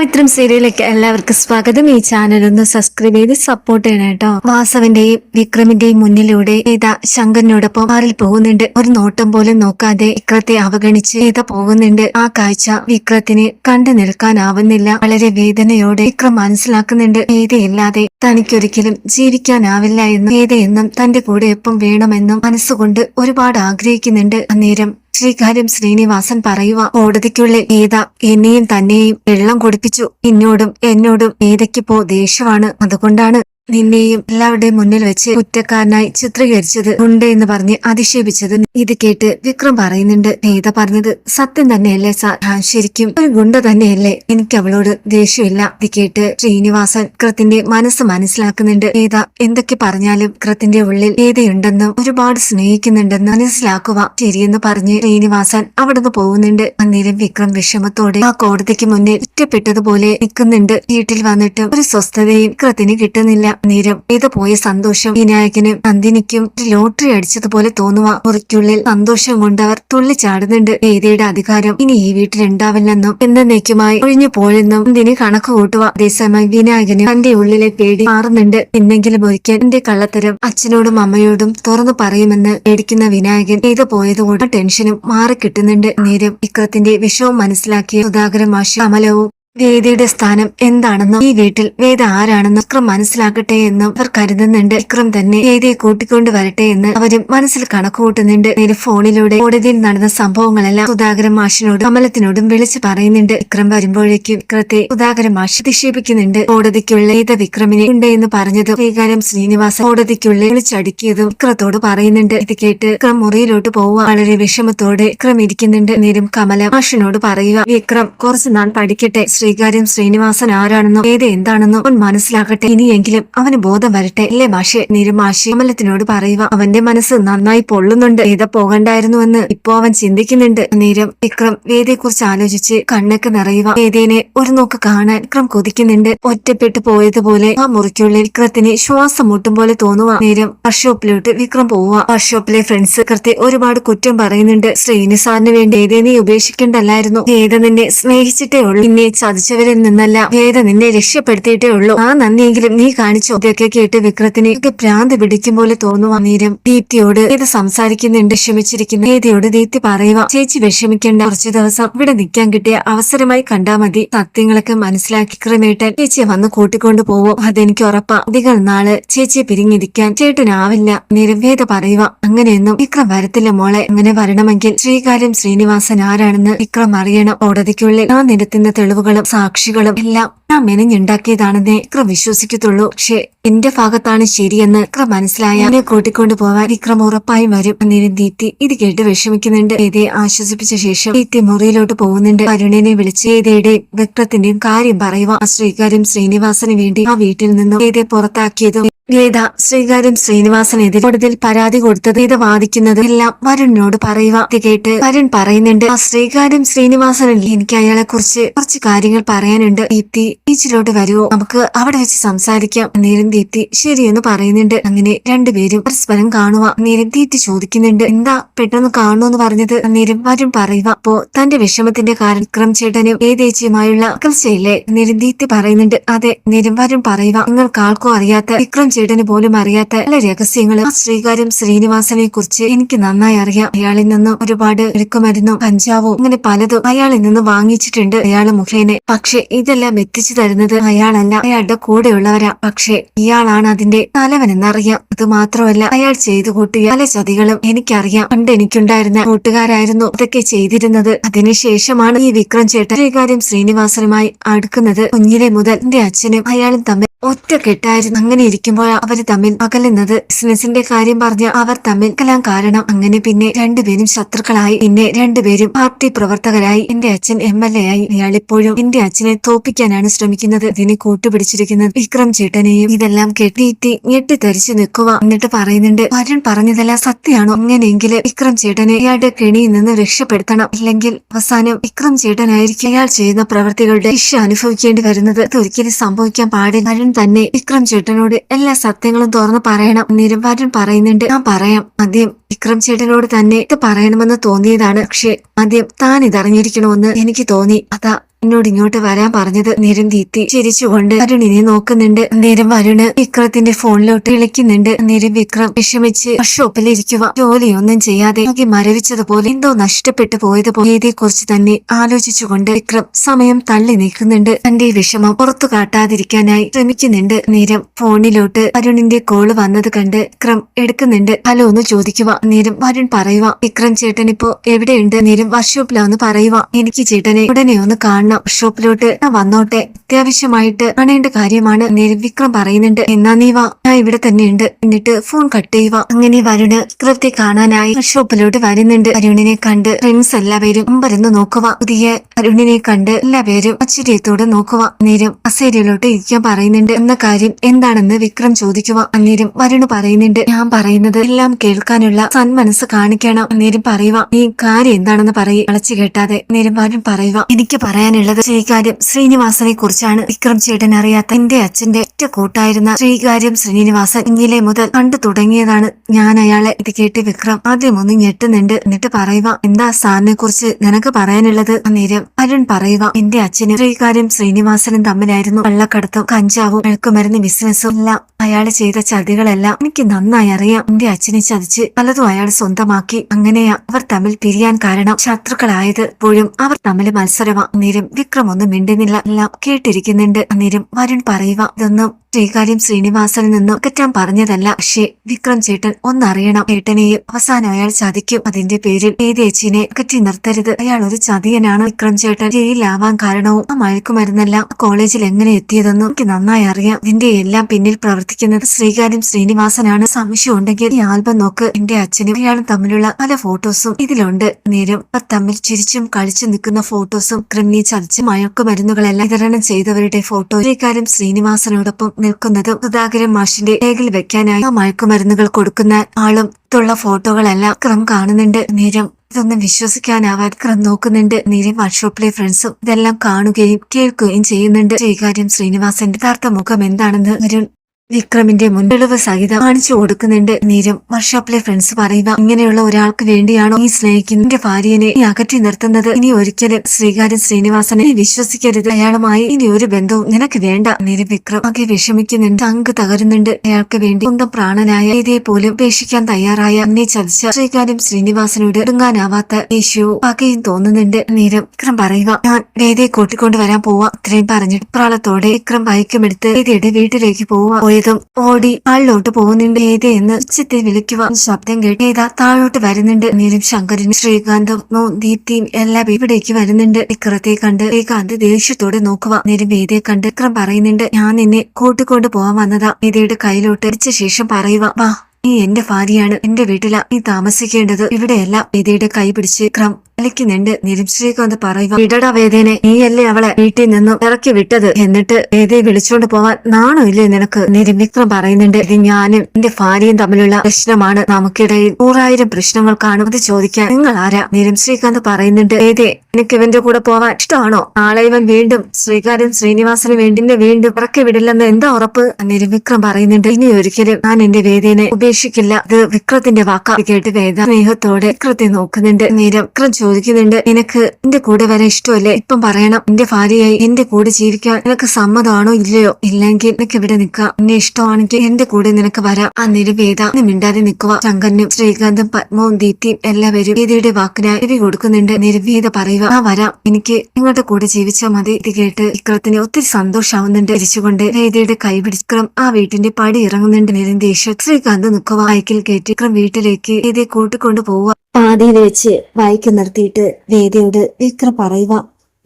പവിത്രം സീരിയലിലേക്ക് എല്ലാവർക്കും സ്വാഗതം. ഈ ചാനൽ ഒന്ന് സബ്സ്ക്രൈബ് ചെയ്ത് സപ്പോർട്ട് ചെയ്യണം കേട്ടോ. വാസവന്റെയും വിക്രമിന്റെയും മുന്നിലൂടെ ഏത ശങ്കറിനോടൊപ്പം മാറിൽ പോകുന്നുണ്ട്. ഒരു നോട്ടം പോലും നോക്കാതെ വിക്രത്തെ അവഗണിച്ച് ഏത പോകുന്നുണ്ട്. ആ കാഴ്ച വിക്രത്തിന് കണ്ടു നിൽക്കാനാവുന്നില്ല. വളരെ വേദനയോടെ വിക്രം മനസ്സിലാക്കുന്നുണ്ട്. ഏതയില്ലാതെ തനിക്കൊരിക്കലും ജീവിക്കാനാവില്ല എന്നും ഏതയെന്നും തന്റെ കൂടെ എപ്പം വേണമെന്നും മനസ്സുകൊണ്ട് ഒരുപാട് ആഗ്രഹിക്കുന്നുണ്ട്. അന്നേരം ശ്രീകാര്യം ശ്രീനിവാസൻ പറയുക കോടതിക്കുള്ളിൽ ഗീത എന്നെയും തന്നെയും വെള്ളം കുടിപ്പിച്ചു. എന്നോടും എന്നോടും ഗീതയ്ക്കിപ്പോ ദേഷ്യമാണ്. അതുകൊണ്ടാണ് നിന്നെയും എല്ലാവരുടെയും മുന്നിൽ വെച്ച് കുറ്റക്കാരനായി ചിത്രീകരിച്ചത് ഉണ്ട് എന്ന് പറഞ്ഞ് അധിക്ഷേപിച്ചത് ഇത് കേട്ട് വിക്രം പറയുന്നുണ്ട്. നേത പറഞ്ഞത്? സത്യം തന്നെയല്ലേ സാ ശരിക്കും ഒരു ഗുണ്ട തന്നെയല്ലേ? എനിക്ക് അവളോട് ദേഷ്യമില്ല. ഇത് കേട്ട് ശ്രീനിവാസൻ വിക്രത്തിന്റെ മനസ്സ് മനസ്സിലാക്കുന്നുണ്ട്. നേത എന്തൊക്കെ പറഞ്ഞാലും വിക്രത്തിന്റെ ഉള്ളിൽ നേതയുണ്ടെന്നും ഒരുപാട് സ്നേഹിക്കുന്നുണ്ടെന്ന് മനസ്സിലാക്കുക ശരിയെന്ന് പറഞ്ഞ് ശ്രീനിവാസൻ അവിടുന്ന് പോകുന്നുണ്ട്. അന്നേരം വിക്രം വിഷമത്തോടെ ആ കോടതിക്ക് മുന്നിൽ ഒറ്റപ്പെട്ടതുപോലെ നിൽക്കുന്നുണ്ട്. വീട്ടിൽ വന്നിട്ട് ഒരു സ്വസ്ഥതയും വിക്രത്തിന് കിട്ടുന്നില്ല. നേരം. ഏത് പോയ സന്തോഷം? വിനായകനും നന്ദിനിക്കും ലോട്ടറി അടിച്ചതുപോലെ തോന്നുക. മുറിക്കുള്ളിൽ സന്തോഷം കൊണ്ട് അവർ തുള്ളിച്ചാടുന്നുണ്ട് വേദിയുടെ അധികാരം ഇനി ഈ വീട്ടിൽ ഉണ്ടാവില്ലെന്നും എന്നേക്കുമായി ഒഴിഞ്ഞു പോയെന്നും നന്ദിനി കണക്ക് കൂട്ടുക. അതേസമയം വിനായകന് തന്റെ ഉള്ളിലെ പേടി മാറുന്നുണ്ട്. എന്നെങ്കിലും ഒരിക്കൽ എന്റെ കള്ളത്തരം അച്ഛനോടും അമ്മയോടും തുറന്നു പറയുമെന്ന് പേടിക്കുന്ന വിനായകൻ ഏത് പോയതുകൊണ്ട് ടെൻഷനും മാറി കിട്ടുന്നുണ്ട് നേരം വിക്രത്തിന്റെ വിഷവും മനസ്സിലാക്കിയ സുധാകരൻ മാഷ് അമലവും വേദിയുടെ സ്ഥാനം എന്താണെന്നും ഈ വീട്ടിൽ വേദ ആരാണെന്നും വിക്രം മനസ്സിലാക്കട്ടെ എന്നും അവർ കരുതുന്നുണ്ട്. വിക്രം തന്നെ വേദിയെ കൂട്ടിക്കൊണ്ട് വരട്ടെ എന്ന് അവരും മനസ്സിൽ കണക്കുകൂട്ടുന്നുണ്ട്. നേരെ ഫോണിലൂടെ കോടതിയിൽ നടന്ന സംഭവങ്ങളെല്ലാം സുധാകരൻ മാഷിനോടും കമലത്തിനോടും വിളിച്ചു പറയുന്നുണ്ട്. വിക്രം വരുമ്പോഴേക്കും വിക്രത്തെ സുധാകരൻ മാഷ് അധിക്ഷേപിക്കുന്നുണ്ട്. കോടതിക്കുള്ളിൽ ഏത വിക്രമിനെ ഉണ്ട് എന്ന് പറഞ്ഞതും ശ്രീകാര്യം ശ്രീനിവാസൻ കോടതിക്കുള്ളിൽ വിളിച്ചടുക്കിയതും വിക്രത്തോട് പറയുന്നുണ്ട്. ഇത് കേട്ട് വിക്രം മുറിയിലോട്ട് പോവുക. വളരെ വിഷമത്തോടെ വിക്രം ഇരിക്കുന്നുണ്ട്. നേരം കമല മാഷിനോട് പറയുക വിക്രം കുറച്ച് നാൾ പഠിക്കട്ടെ. ശ്രീകാര്യം ശ്രീനിവാസൻ ആരാണെന്നോ ഏത് എന്താണെന്നോ അവൻ മനസ്സിലാക്കട്ടെ ഇനിയെങ്കിലും അവന് ബോധം വരട്ടെ. അല്ലേ മാഷെ? നിരുമാഷി കമലത്തിനോട് പറയുക അവന്റെ മനസ്സ് നന്നായി പൊള്ളുന്നുണ്ട്. ഏത പോകണ്ടായിരുന്നുവെന്ന് ഇപ്പോ അവൻ ചിന്തിക്കുന്നുണ്ട്. നേരം വിക്രം വേദയെക്കുറിച്ച് ആലോചിച്ച് കണ്ണൊക്കെ നിറയുക. വേദേനെ ഒരു നോക്ക് കാണാൻ വിക്രം കൊതിക്കുന്നുണ്ട്. ഒറ്റപ്പെട്ടു പോയതുപോലെ ആ മുറിക്കുള്ളിൽ വിക്രത്തിന് ശ്വാസം മുട്ടും പോലെ തോന്നുക. നേരം വർക്ക്ഷോപ്പിലോട്ട് വിക്രം പോവുക. വർക്ക്ഷോപ്പിലെ ഫ്രണ്ട്സ് വിക്രത്തെ ഒരുപാട് കുറ്റം പറയുന്നുണ്ട്. ശ്രീനി സാറിന് വേണ്ടി ഏതേ നീ ഉപേക്ഷിക്കേണ്ടല്ലായിരുന്നു. ഏത നിന്നെ സ്നേഹിച്ചിട്ടേ ഉള്ളൂ. നിന്നെ ചതിച്ചവരിൽ നിന്നല്ല വേദ നിന്നെ രക്ഷപ്പെടുത്തിയിട്ടേ ഉള്ളൂ. ആ നന്ദിയെങ്കിലും നീ കാണിച്ചോ. ഇതൊക്കെ കേട്ട് വിക്രത്തിന് ഒക്കെ ഭ്രാന്ത് പിടിക്കും പോലെ തോന്നുവാ നീരം. ദീപ്തിയോട് ഇത് സംസാരിക്കുന്നുണ്ട് ക്ഷമിച്ചിരിക്കുന്നു. വേദിയോട് ദീപ്തി പറയുക ചേച്ചി വിഷമിക്കേണ്ട. കുറച്ചു ദിവസം ഇവിടെ നിൽക്കാൻ കിട്ടിയ അവസരമായി കണ്ടാ മതി. സത്യങ്ങളൊക്കെ മനസ്സിലാക്കി ക്രമേട്ടൻ ചേച്ചിയെ വന്ന് കൂട്ടിക്കൊണ്ടു പോവും. അതെനിക്ക് ഉറപ്പാ. അധികം നാൾ ചേച്ചിയെ പിരിഞ്ഞിരിക്കാൻ ചേട്ടനാവില്ല നിരവേദ പറയുക അങ്ങനെയൊന്നും വിക്രം വരത്തില്ല മോളെ. അങ്ങനെ വരണമെങ്കിൽ ശ്രീകാര്യം ശ്രീനിവാസൻ ആരാണെന്ന് വിക്രം അറിയണം. കോടതിക്കുള്ളിൽ ആ നിരത്തുന്ന തെളിവുകളും സാക്ഷികളും എല്ലാം ഞാൻ മെനഞ്ഞുണ്ടാക്കിയതാണെന്നേ വിക്രം വിശ്വസിക്കത്തുള്ളൂ. പക്ഷേ എന്റെ ഭാഗത്താണ് ശരിയെന്ന് വിക്രം മനസ്സിലായ എന്നെ കൂട്ടിക്കൊണ്ടു പോവാൻ വിക്രം ഉറപ്പായും വരും. അന്നേരം ദീപ്തി ഇത് കേട്ട് വിഷമിക്കുന്നുണ്ട്. ഏതയെ ആശ്വസിപ്പിച്ച ശേഷം ദീപ്തി മുറിയിലോട്ട് പോകുന്നുണ്ട്. കരുണനെ വിളിച്ച് ഏതയുടെയും വിക്രത്തിന്റെയും കാര്യം പറയുക ശ്രീകാര്യം ശ്രീനിവാസന് വേണ്ടി ആ വീട്ടിൽ നിന്നും ഏതയെ പുറത്താക്കിയതും വേദ ശ്രീകാര്യം ശ്രീനിവാസനെതിരെ കോടതിയിൽ പരാതി കൊടുത്തത് വേദ വാദിക്കുന്നത് എല്ലാം വരുണിനോട് പറയുക. ഇത് കേട്ട് വരുൺ പറയുന്നുണ്ട് ആ ശ്രീകാര്യം ശ്രീനിവാസനല്ലേ എനിക്ക് അയാളെ കുറിച്ച് കുറച്ച് കാര്യങ്ങൾ പറയാനുണ്ട്. ദീപ്തി ബീച്ചിലോട്ട് വരുമോ നമുക്ക് അവിടെ വെച്ച് സംസാരിക്കാം. നേരം ദീപ്തി ശരിയെന്ന് പറയുന്നുണ്ട്. അങ്ങനെ രണ്ടുപേരും പരസ്പരം കാണുക. നേരം ദീപ്തി ചോദിക്കുന്നുണ്ട് എന്താ പെട്ടെന്ന് കാണുമെന്ന് പറഞ്ഞത്? നേരം വരുൺ പറയുക അപ്പോ തന്റെ വിഷമത്തിന്റെ കാരണം വിക്രം ചേട്ടനും ഏതേച്ചിയുമായുള്ള അകൽച്ചയില്ലേ? നേരം ദീപ്തി പറയുന്നുണ്ട് അതെ. നേരം വരുൺ പറയുക നിങ്ങൾക്ക് ആൾക്കും അറിയാത്ത വിക്രം ചേട്ടന് പോലും അറിയാത്ത പല രഹസ്യങ്ങളും ആ ശ്രീകാര്യം ശ്രീനിവാസനെ കുറിച്ച് എനിക്ക് നന്നായി അറിയാം. അയാളിൽ നിന്നും ഒരുപാട് എടുക്കുമരുന്നും കഞ്ചാവും അങ്ങനെ പലതും അയാളിൽ നിന്ന് വാങ്ങിച്ചിട്ടുണ്ട്. അയാൾ മുഖേന. പക്ഷെ ഇതെല്ലാം എത്തിച്ചു തരുന്നത് അയാളല്ല. അയാളുടെ കൂടെയുള്ളവരാ. പക്ഷെ ഇയാളാണ് അതിന്റെ തലവനെന്നറിയാം. അത് മാത്രമല്ല അയാൾ ചെയ്തു കൂട്ടിയ പല ചതികളും എനിക്കറിയാം. പണ്ട് എനിക്കുണ്ടായിരുന്ന കൂട്ടുകാരായിരുന്നു അതൊക്കെ ചെയ്തിരുന്നത്. അതിനുശേഷമാണ് ഈ വിക്രം ചേട്ടൻ ശ്രീകാര്യം ശ്രീനിവാസനുമായി അടുക്കുന്നത്. കുഞ്ഞിലെ മുതൽ എന്റെ അച്ഛനും അയാളും തമ്മിൽ ഒറ്റക്കെട്ടായിരുന്നു അങ്ങനെ ഇരിക്കുമ്പോൾ അവർ തമ്മിൽ അകലുന്നത് ബിസിനസിന്റെ കാര്യം പറഞ്ഞ അവർ തമ്മിൽ കലാൻ കാരണം അങ്ങനെ പിന്നെ രണ്ടുപേരും ശത്രുക്കളായി. പിന്നെ രണ്ടുപേരും പാർട്ടി പ്രവർത്തകരായി. എന്റെ അച്ഛൻ എം എൽ എ ആയി. ഇയാളിപ്പോഴും എന്റെ അച്ഛനെ തോപ്പിക്കാനാണ് ശ്രമിക്കുന്നത്. ഇതിനെ കൂട്ടുപിടിച്ചിരിക്കുന്നത് വിക്രം ചേട്ടനെയും ഇതെല്ലാം കെട്ടിയിട്ട് ഞെട്ടിത്തരിച്ചു നിൽക്കുക എന്നിട്ട് പറയുന്നുണ്ട് വരുൺ പറഞ്ഞതെല്ലാം സത്യമാണോ? അങ്ങനെയെങ്കിൽ വിക്രം ചേട്ടനെ ഇയാളുടെ കെണിയിൽ നിന്ന് രക്ഷപ്പെടുത്തണം. അല്ലെങ്കിൽ അവസാനം വിക്രം ചേട്ടനായിരിക്കും അയാൾ ചെയ്യുന്ന പ്രവർത്തികളുടെ ശിക്ഷ അനുഭവിക്കേണ്ടി വരുന്നത്. ഇതൊരിക്കലും സംഭവിക്കാൻ പാടില്ല. തന്നെ വിക്രം ചേട്ടനോട് എല്ലാ സത്യങ്ങളും തുറന്നു പറയണം അന്നേരം പറയുന്നുണ്ട്. ഞാൻ പറയാം. ആദ്യം വിക്രം ചേട്ടനോട് തന്നെ ഇത് പറയണമെന്ന് തോന്നിയതാണ്. പക്ഷെ ആദ്യം താൻ ഇതറിഞ്ഞിരിക്കണമെന്ന് എനിക്ക് തോന്നി. അതാ എന്നോട് ഇങ്ങോട്ട് വരാൻ പറഞ്ഞത് നേരം ദീപ്തി ചിരിച്ചുകൊണ്ട് അരുണിനെ നോക്കുന്നുണ്ട്. നേരം വരുണ് വിക്രത്തിന്റെ ഫോണിലോട്ട് വിളിക്കുന്നുണ്ട്. നേരം വിക്രം വിഷമിച്ച് ഷോപ്പിലിരിക്കുക. ജോലിയൊന്നും ചെയ്യാതെ ആകെ മരവിച്ചതുപോലെ എന്തോ നഷ്ടപ്പെട്ടു പോയതുപോലെ ഇതേക്കുറിച്ച് തന്നെ ആലോചിച്ചുകൊണ്ട് വിക്രം സമയം തള്ളി നീക്കുന്നുണ്ട്. തന്റെ വിഷമം പുറത്തു കാട്ടാതിരിക്കാനായി ശ്രമിക്കുന്നുണ്ട്. നേരം ഫോണിലോട്ട് അരുണിന്റെ കോൾ വന്നത് കണ്ട് വിക്രം എടുക്കുന്നുണ്ട്. ഹലോ ഒന്ന് ചോദിക്കുക. നേരം വരുൺ പറയുക. വിക്രം ചേട്ടൻ ഇപ്പോ എവിടെയുണ്ട്? നേരം വർക്ക്ഷോപ്പിലാന്ന് പറയുക. എനിക്ക് ചേട്ടനെ ഉടനെ ഒന്ന് കാണണം. വർക്ക്ഷോപ്പിലോട്ട് ഷോപ്പിലോട്ട് വന്നോട്ടെ. അത്യാവശ്യമായിട്ട് കാണേണ്ട കാര്യമാണ് നിർവിക്രം പറയുന്നുണ്ട്. എന്നാ നീ വാ ഞാൻ ഇവിടെ തന്നെയുണ്ട്. എന്നിട്ട് ഫോൺ കട്ട് ചെയ്യുക. അങ്ങനെ വരുണ് വിക്രത്തെ കാണാനായി ഷോപ്പിലോട്ട് വരുന്നുണ്ട്. അരുണിനെ കണ്ട് ഫ്രണ്ട്സ് എല്ലാവരും അമ്പരന്ന് നോക്കുക. പുതിയ അരുണിനെ കണ്ട് എല്ലാവരും ആശ്ചര്യത്തോടെ നോക്കുക. നേരം അസേരയിലോട്ട് ഇരിക്കാൻ പറയുന്നുണ്ട്. എന്ന കാര്യം എന്താണെന്ന് വിക്രം ചോദിക്കുക. അന്നേരം വരുണ് പറയുന്നുണ്ട്. ഞാൻ പറയുന്നത് എല്ലാം കേൾക്കാനുള്ള സന്മനസ് കാണിക്കണം. അന്നേരം പറയുക നീ കാര്യം എന്താണെന്ന് പറയും. അളച്ചു കേട്ടാതെ. നേരം വരുൺ പറയുക എനിക്ക് പറയാനുള്ളത് ശ്രീകാര്യം ശ്രീനിവാസനെ കുറിച്ചാണ് വിക്രം ചേട്ടൻ അറിയാത്ത എന്റെ അച്ഛന്റെ ഒറ്റ കൂട്ടായിരുന്ന ശ്രീകാര്യം ശ്രീനിവാസൻ ഇങ്ങനെ മുതൽ കണ്ടു തുടങ്ങിയതാണ്. ഞാൻ അയാളെ ഇത് കേട്ട് വിക്രം ആദ്യം ഒന്ന് ഞെട്ടുന്നുണ്ട്. എന്നിട്ട് പറയുക എന്താ സാറിനെ കുറിച്ച് നിനക്ക് പറയാനുള്ളത്? അന്നേരം അരുൺ പറയുക എന്റെ അച്ഛനും ശ്രീകാര്യം ശ്രീനിവാസനും തമ്മിലായിരുന്നു വെള്ളക്കടത്തും കഞ്ചാവും എഴുക്കുമരുന്ന് ബിസിനസ്സും എല്ലാം അയാൾ ചെയ്ത ചതികളെല്ലാം എനിക്ക് നന്നായി അറിയാം. എന്റെ അച്ഛനെ ചതിച്ച് പലതും അയാൾ സ്വന്തമാക്കി. അങ്ങനെയാ അവർ തമ്മിൽ പിരിയാൻ കാരണം ശത്രുക്കളായത്. പോഴും അവർ തമ്മിൽ മത്സരമാ. അന്നേരം വിക്രം ഒന്നും മിണ്ടുന്നില്ല. എല്ലാം കേട്ടിരിക്കുന്നുണ്ട്. അന്നേരം വരുൺ പറയുക ഇതൊന്നും ശ്രീകാര്യം ശ്രീനിവാസനിൽ നിന്നും കുറ്റം പറഞ്ഞതല്ല. പക്ഷേ വിക്രം ചേട്ടൻ ഒന്നറിയണം. ചേട്ടനെയും അവസാനം അയാൾ ചതിക്കും. അതിന്റെ പേരിൽ ഏതേച്ചിനെ അകറ്റി നിർത്തരുത്. അയാൾ ഒരു ചതിയനാണ്. വിക്രം ചേട്ടൻ ജയിലാവാൻ കാരണവും ആ മയക്കുമരുന്നെല്ലാം. കോളേജിൽ എങ്ങനെ എത്തിയതെന്നും എനിക്ക് നന്നായി അറിയാം. ഇതിന്റെ എല്ലാം പിന്നിൽ പ്രവർത്തിക്കുന്നത് ശ്രീകാര്യം ശ്രീനിവാസനാണ്. സംശയം ഉണ്ടെങ്കിൽ ഈ ആൽബം നോക്ക്. എന്റെ അച്ഛനും അയാളും തമ്മിലുള്ള പല ഫോട്ടോസും ഇതിലുണ്ട്. നേരം തമ്മിൽ ചിരിച്ചും കളിച്ചും നിൽക്കുന്ന ഫോട്ടോസും ക്രിമിനി ചതിച്ച് മയക്കുമരുന്നുകളെല്ലാം വിതരണം ചെയ്തവരുടെ ഫോട്ടോ ശ്രീകാര്യം ശ്രീനിവാസനോടൊപ്പം നിൽക്കുന്നതും സുധാകരൻ മാഷിന്റെ ടേഗിൽ വെക്കാനായി മയക്കുമരുന്നുകൾ കൊടുക്കുന്ന ആളും ത്തുള്ള ഫോട്ടോകളെല്ലാം ക്രം കാണുന്നുണ്ട് നേരം. ഇതൊന്നും വിശ്വസിക്കാനാവാതെ ക്രം നോക്കുന്നുണ്ട് നീരം. വർക്ക്ഷോപ്പിലെ ഫ്രണ്ട്സും ഇതെല്ലാം കാണുകയും കേൾക്കുകയും ചെയ്യുന്നുണ്ട്. ശ്രീകാര്യം ശ്രീനിവാസന്റെ യഥാർത്ഥ മുഖം എന്താണെന്ന് അരുൺ വിക്രമിന്റെ മുൻപിളവ് സഹിതം കാണിച്ചു കൊടുക്കുന്നുണ്ട്. നീരം വർക്ക്ഷോപ്പിലെ ഫ്രണ്ട്സ് പറയുക ഇങ്ങനെയുള്ള ഒരാൾക്ക് വേണ്ടിയാണോ നീ സ്നേഹിക്കുന്ന എന്റെ ഭാര്യനെ നീ അകറ്റി നിർത്തുന്നത്? ഇനി ഒരിക്കലും ശ്രീകാര്യൻ ശ്രീനിവാസനെ വിശ്വസിക്കരുത്. അയാളുമായി ഇനി ഒരു ബന്ധവും നിനക്ക് വേണ്ട. നീരം വിക്രം ആകെ വിഷമിക്കുന്നുണ്ട്. അങ്ക് തകരുന്നുണ്ട്. അയാൾക്ക് വേണ്ടി സ്വന്തം പ്രാണനായ ഇതേ പോലും ഉപേക്ഷിക്കാൻ തയ്യാറായ എന്നെ ചതിച്ച ശ്രീകാര്യം ശ്രീനിവാസനോട് ഒടുങ്ങാനാവാത്ത ദേഷ്യവും പകയും തോന്നുന്നുണ്ട്. നീരം വിക്രം പറയുക ഞാൻ വേദയെ കൂട്ടിക്കൊണ്ടുവരാൻ പോവാ ഇത്രയും പറഞ്ഞിട്ട് പ്രാളത്തോടെ വിക്രം ബൈക്കുമെടുത്ത് വേദയുടെ വീട്ടിലേക്ക് പോവുക പോയതും ഓടി ആളിലോട്ട് പോകുന്നുണ്ട്. ഏത് എന്ന് ഉച്ചത്തിൽ വിളിക്കുക. ശബ്ദം കേട്ട് ഏതാ താഴോട്ട് വരുന്നുണ്ട്. നീലും ശങ്കരനും ശ്രീകാന്തും ദീപ്തിയും എല്ലാം ഇവിടേക്ക് വരുന്നുണ്ട്. വിക്രത്തെ കണ്ട് ശ്രീകാന്ത് ദേഷ്യത്തോടെ നോക്കുക. നേരം വേദയെ കണ്ട് വിക്രം പറയുന്നുണ്ട് ഞാൻ നിന്നെ കൂട്ടിക്കൊണ്ട് പോവാൻ വന്നതാ. വേദയുടെ കയ്യിലോട്ട് അടിച്ച ശേഷം പറയുക വാ നീ എന്റെ ഭാര്യയാണ്. എന്റെ വീട്ടിലാ. നീ താമസിക്കേണ്ടത് ഇവിടെയല്ല. വേദയുടെ കൈ പിടിച്ച് ക്രം വലിക്കുന്നുണ്ട് നിരം ശ്രീകാന്ത് പറയുക. വിടട വേദേനെ നീയല്ലേ അവളെ വീട്ടിൽ നിന്നും ഇറക്കി വിട്ടത്? എന്നിട്ട് വേദയെ വിളിച്ചോണ്ട് പോവാൻ നാണോ ഇല്ലേ നിനക്ക്? നിരം പറയുന്നുണ്ട്. ഇത് ഞാനും എന്റെ ഭാര്യയും തമ്മിലുള്ള പ്രശ്നമാണ്. നമുക്കിടയിൽ നൂറായിരം പ്രശ്നങ്ങൾ കാണും. അത് ചോദിക്കാൻ നിങ്ങൾ ആരാ? നിരം ശ്രീകാന്ത് പറയുന്നുണ്ട്. വേദേ എനിക്ക് ഇവന്റെ കൂടെ പോവാൻ ഇഷ്ടമാണോ? നാളെ ഇവൻ വീണ്ടും ശ്രീകാര്യൻ ശ്രീനിവാസന് വേണ്ടി വീണ്ടും ഇറക്കി വിടില്ലെന്ന് എന്താ ഉറപ്പ്? നിരം പറയുന്നുണ്ട്. ഇനി ഒരിക്കലും ഞാൻ എന്റെ വേദേനെ ഉപേക്ഷിക്കില്ല. ഇത് വിക്രത്തിന്റെ വാക്കാ. കേട്ട് വേദ സ്നേഹത്തോടെ വിക്രത്തെ നോക്കുന്നുണ്ട്. നിരം വിക്രം ചോദിക്കുന്നുണ്ട്. നിനക്ക് എന്റെ കൂടെ വരാൻ ഇഷ്ടമല്ലേ? ഇപ്പം പറയണം. എന്റെ ഭാര്യയായി എന്റെ കൂടെ ജീവിക്കാൻ നിനക്ക് സമ്മതമാണോ ഇല്ലയോ? ഇല്ലെങ്കിൽ നിനക്ക് ഇവിടെ നിൽക്കാം. എന്നെ ഇഷ്ടമാണെങ്കിൽ എന്റെ കൂടെ നിനക്ക് വരാം. ആ നിരുവേദ മിണ്ടാതെ നിൽക്കുക ശങ്കരനും ശ്രീകാന്തും പത്മവും ദീപ്തിയും എല്ലാവരും വേദിയുടെ വാക്കിനായി ചെവി കൊടുക്കുന്നുണ്ട്. നിരുവേദ പറയുക? ആ വരാം. എനിക്ക് നിങ്ങളുടെ കൂടെ ജീവിച്ചാൽ മതി. ഇത് കേട്ട് വിക്രത്തിന് ഒത്തിരി സന്തോഷാവുന്നുണ്ട് തിരിച്ചുകൊണ്ട് വേദിയുടെ കൈ പിടിക്രം ആ വീട്ടിന്റെ പടി ഇറങ്ങുന്നുണ്ട്. നേരം ദേഷ്യം ശ്രീകാന്ത് നിൽക്കുക ബൈക്കിൽ വിക്രം വീട്ടിലേക്ക് വേദിയെ കൂട്ടിക്കൊണ്ടു പോവുക പാതിയിൽ വെച്ച് ബൈക്ക് നിർത്തിയിട്ട് വേദിയോട് വിക്രം പറയുക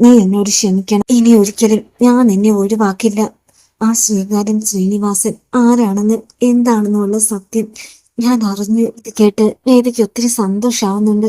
നീ എന്നോട് ക്ഷമിക്കണം. ഇനി ഒരിക്കലും ഞാൻ നിന്നെ ഒഴിവാക്കില്ല. ആ ശ്രീകാരൻ ശ്രീനിവാസൻ ആരാണെന്ന് എന്താണെന്നുള്ള സത്യം ഞാൻ അറിഞ്ഞു. ഇത് കേട്ട് വേദിക്ക് ഒത്തിരി സന്തോഷാവുന്നുണ്ട്.